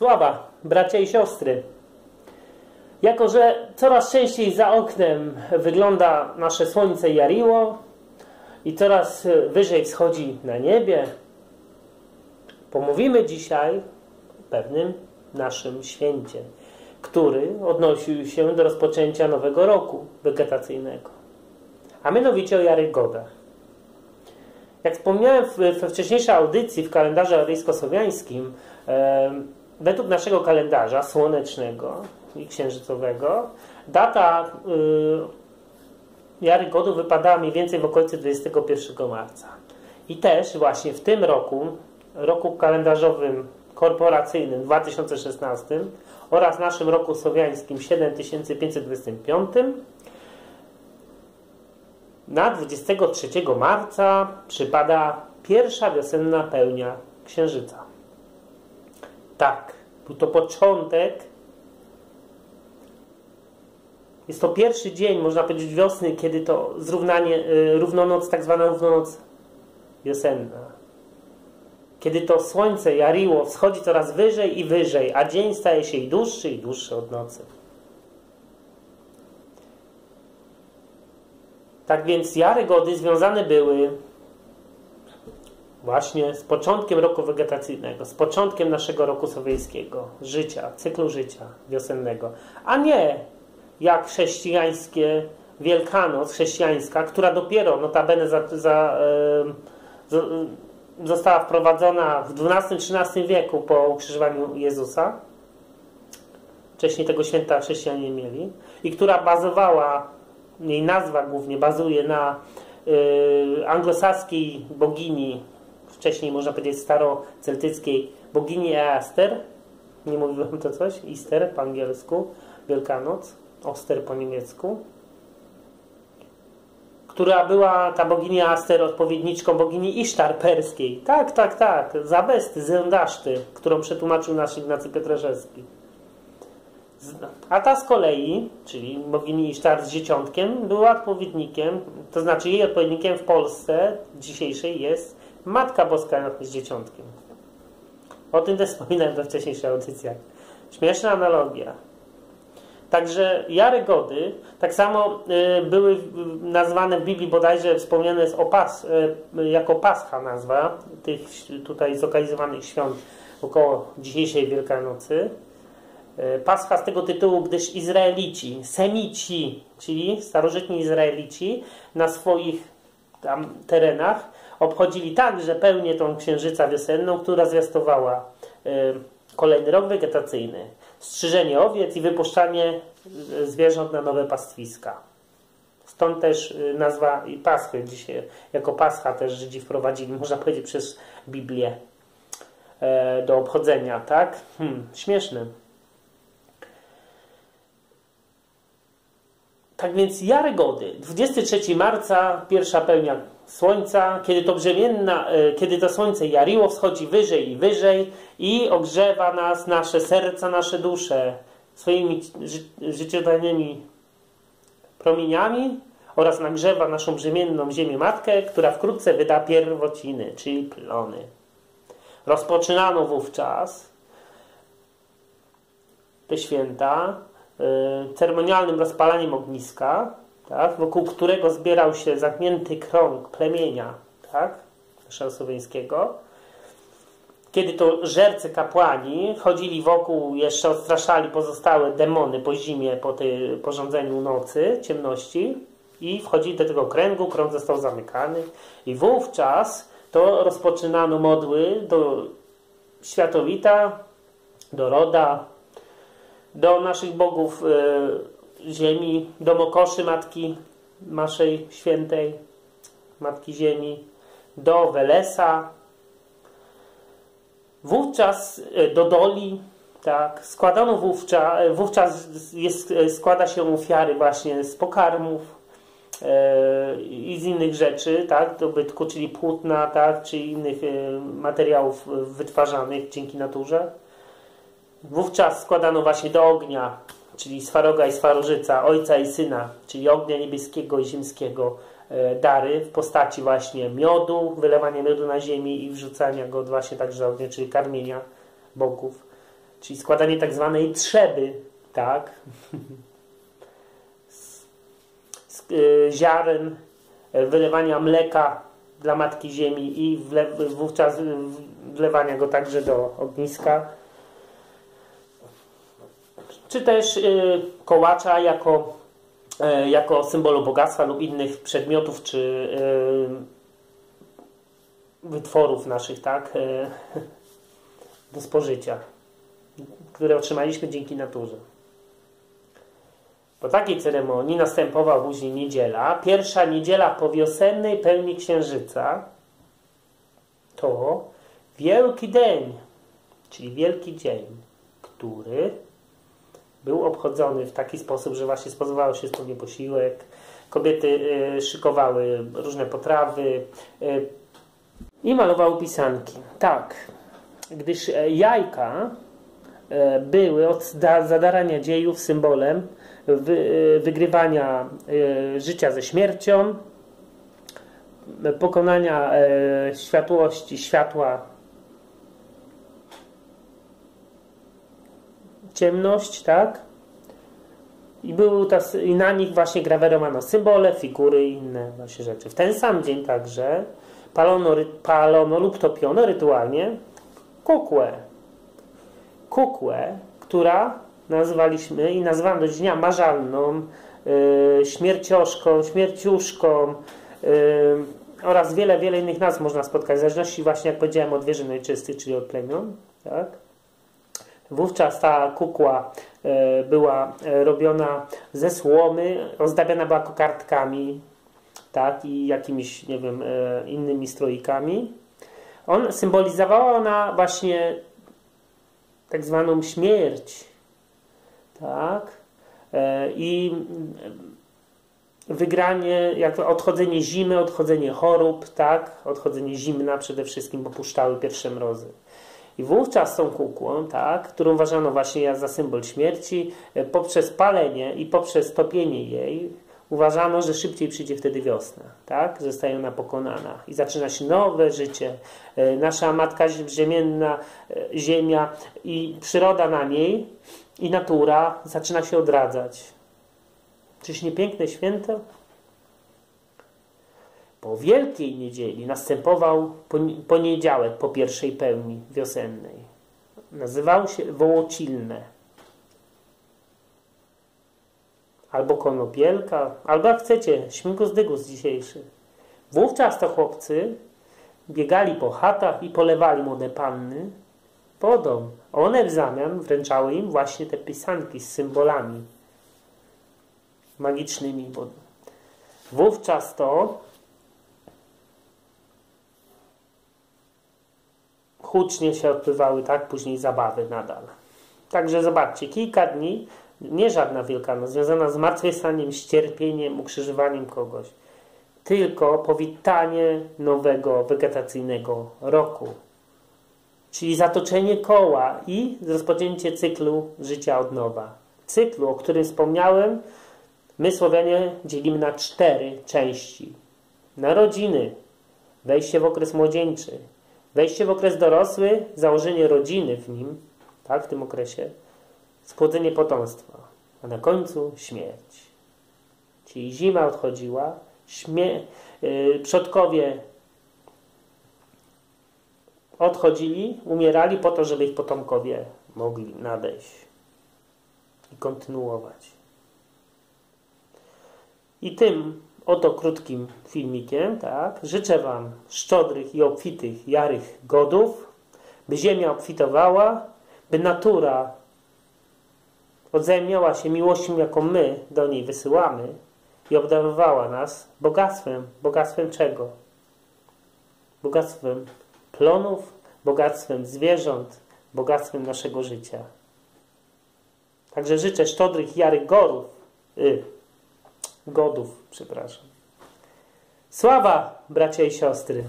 Sława, bracia i siostry. Jako, że coraz częściej za oknem wygląda nasze słońce jariło i coraz wyżej wschodzi na niebie, pomówimy dzisiaj o pewnym naszym święcie, który odnosił się do rozpoczęcia nowego roku wegetacyjnego, a mianowicie o Jarygodach. Jak wspomniałem we wcześniejszej audycji w kalendarzu aryjsko-słowiańskim, według naszego kalendarza słonecznego i księżycowego data y, Godu wypadała mniej więcej w okolicy 21 marca. I też właśnie w tym roku, roku kalendarzowym korporacyjnym 2016 oraz naszym roku słowiańskim 7525 na 23 marca przypada pierwsza wiosenna pełnia księżyca. Tak, był to początek. Jest to pierwszy dzień, można powiedzieć, wiosny, kiedy to zrównanie, y, równonoc, tak zwana równonoc wiosenna. Kiedy to słońce jariło, wschodzi coraz wyżej i wyżej, a dzień staje się i dłuższy i dłuższy od nocy. Tak więc jary gody związane były właśnie z początkiem roku wegetacyjnego, z początkiem naszego roku sowieckiego, życia, cyklu życia wiosennego, a nie jak chrześcijańskie Wielkanoc chrześcijańska, która dopiero notabene za, za, została wprowadzona w XII-XIII wieku po ukrzyżowaniu Jezusa. Wcześniej tego święta chrześcijanie mieli. I która bazowała, jej nazwa głównie bazuje na y, anglosaskiej bogini wcześniej można powiedzieć staroceltyckiej bogini Easter. Nie mówiłem to coś? Easter po angielsku, Wielkanoc, Oster po niemiecku. Która była ta bogini Aster odpowiedniczką bogini Isztar perskiej. Tak, tak, tak. Zabesty, Zendaszty, którą przetłumaczył nasz Ignacy Pietraszewski. A ta z kolei, czyli bogini Isztar z dzieciątkiem, była odpowiednikiem, to znaczy jej odpowiednikiem w Polsce dzisiejszej jest Matka Boska z dzieciątkiem. O tym też wspominałem we wcześniejszych audycjach. Śmieszna analogia. Także Jary Gody tak samo y, były nazwane w Biblii bodajże wspomniane jest o pas, y, jako Pascha nazwa tych tutaj zlokalizowanych świąt około dzisiejszej Wielkanocy. Y, Pascha z tego tytułu, gdyż Izraelici, Semici, czyli starożytni Izraelici na swoich tam terenach obchodzili także pełnię tą księżyca wiosenną, która zwiastowała y, kolejny rok wegetacyjny, strzyżenie owiec i wypuszczanie y, zwierząt na nowe pastwiska. Stąd też y, nazwa Paschy dzisiaj, jako Pascha też Żydzi wprowadzili, można powiedzieć, przez Biblię e, do obchodzenia, tak? Hmm, śmieszne. Tak więc Jary Gody, 23 marca, pierwsza pełnia słońca, kiedy to brzemienna, e, kiedy to słońce jariło, wschodzi wyżej i wyżej i ogrzewa nas, nasze serca, nasze dusze swoimi ży życiodajnymi promieniami oraz nagrzewa naszą brzemienną ziemię matkę, która wkrótce wyda pierwociny, czyli plony. Rozpoczynano wówczas te święta ceremonialnym rozpalaniem ogniska, tak, wokół którego zbierał się zamknięty krąg plemienia tak, słowiańskiego. Kiedy to żercy kapłani chodzili wokół, jeszcze odstraszali pozostałe demony po zimie, po tej porządzeniu nocy, ciemności i wchodzili do tego kręgu, krąg został zamykany i wówczas to rozpoczynano modły do światowita, do roda, do naszych bogów e, ziemi, domokoszy Matki naszej Świętej, Matki Ziemi, do Welesa, wówczas e, do Doli, tak, składano wówczas, e, wówczas jest, składa się ofiary właśnie z pokarmów i z innych rzeczy, tak, dobytku, czyli płótna, tak, czy innych materiałów wytwarzanych dzięki naturze. Wówczas składano właśnie do ognia czyli Swaroga i Swarożyca, Ojca i Syna, czyli ognia niebieskiego i ziemskiego e, dary w postaci właśnie miodu, wylewania miodu na ziemi i wrzucania go właśnie także ognia, czyli karmienia bogów. czyli składanie tak zwanej trzeby, tak, y, ziaren, wylewania mleka dla Matki Ziemi i wówczas wlewania go także do ogniska. Czy też y, kołacza jako, y, jako symbolu bogactwa lub innych przedmiotów czy y, wytworów naszych, tak, y, do spożycia, które otrzymaliśmy dzięki naturze. Po takiej ceremonii następowała później niedziela. Pierwsza niedziela po wiosennej pełni księżyca to Wielki Dzień, czyli Wielki Dzień, który był obchodzony w taki sposób, że właśnie spożywało się wspólnie posiłek, kobiety y, szykowały różne potrawy y, i malowały pisanki. Tak, gdyż e, jajka e, były od zadarania dziejów symbolem wy, wygrywania e, życia ze śmiercią, pokonania e, światłości, światła ciemność, tak? I, były tas, I na nich właśnie grawerowano symbole, figury i inne właśnie rzeczy. W ten sam dzień także palono, palono lub topiono rytualnie kukłę. Kukłę, która nazwaliśmy i nazwano do dnia marzalną, yy, śmiercioszką, śmierciuszką yy, oraz wiele, wiele innych nazw można spotkać, w zależności właśnie, jak powiedziałem, od wieży najczystych, czyli od plemion. Tak? Wówczas ta kukła yy, była robiona ze słomy, ozdabiana była kokardkami tak? i jakimiś, nie wiem, innymi stroikami. On symbolizowała ona właśnie tak zwaną śmierć, tak? E, I wygranie, jak odchodzenie zimy, odchodzenie chorób, tak? Odchodzenie zimna przede wszystkim, bo puszczały pierwsze mrozy. I wówczas tą kukłą, tak, którą uważano właśnie za symbol śmierci, e, poprzez palenie i poprzez topienie jej, uważano, że szybciej przyjdzie wtedy wiosna, tak? Zostaje ona pokonana i zaczyna się nowe życie. E, nasza matka ziemienna, ziemia i przyroda na niej i natura zaczyna się odradzać. Czyż nie piękne święto? Po Wielkiej Niedzieli następował poniedziałek po pierwszej pełni wiosennej. Nazywał się Wołocilne. Albo Konopielka, albo jak chcecie, Śmigus dzisiejszy. Wówczas to chłopcy biegali po chatach i polewali młode panny, wodą. One w zamian wręczały im właśnie te pisanki z symbolami magicznymi. Wówczas to hucznie się odbywały, tak? Później zabawy nadal. Także zobaczcie, kilka dni, nie żadna Wielkanoc, związana z zmartwychwstaniem, z cierpieniem, ukrzyżowaniem kogoś, tylko powitanie nowego wegetacyjnego roku czyli zatoczenie koła i rozpoczęcie cyklu życia od nowa. Cyklu, o którym wspomniałem, my Słowianie dzielimy na cztery części. Narodziny, wejście w okres młodzieńczy, wejście w okres dorosły, założenie rodziny w nim, tak, w tym okresie, spłodzenie potomstwa, a na końcu śmierć. Czyli zima odchodziła, śmie- yy, przodkowie odchodzili, umierali po to, żeby ich potomkowie mogli nadejść i kontynuować. I tym oto krótkim filmikiem, tak, życzę Wam szczodrych i obfitych, jarych godów, by ziemia obfitowała, by natura odzajemniała się miłością, jaką my do niej wysyłamy i obdarowała nas bogactwem. Bogactwem czego? Bogactwem plonów, bogactwem zwierząt, bogactwem naszego życia. Także życzę szczodrych jary gorów, y, godów, przepraszam. Sława, bracia i siostry!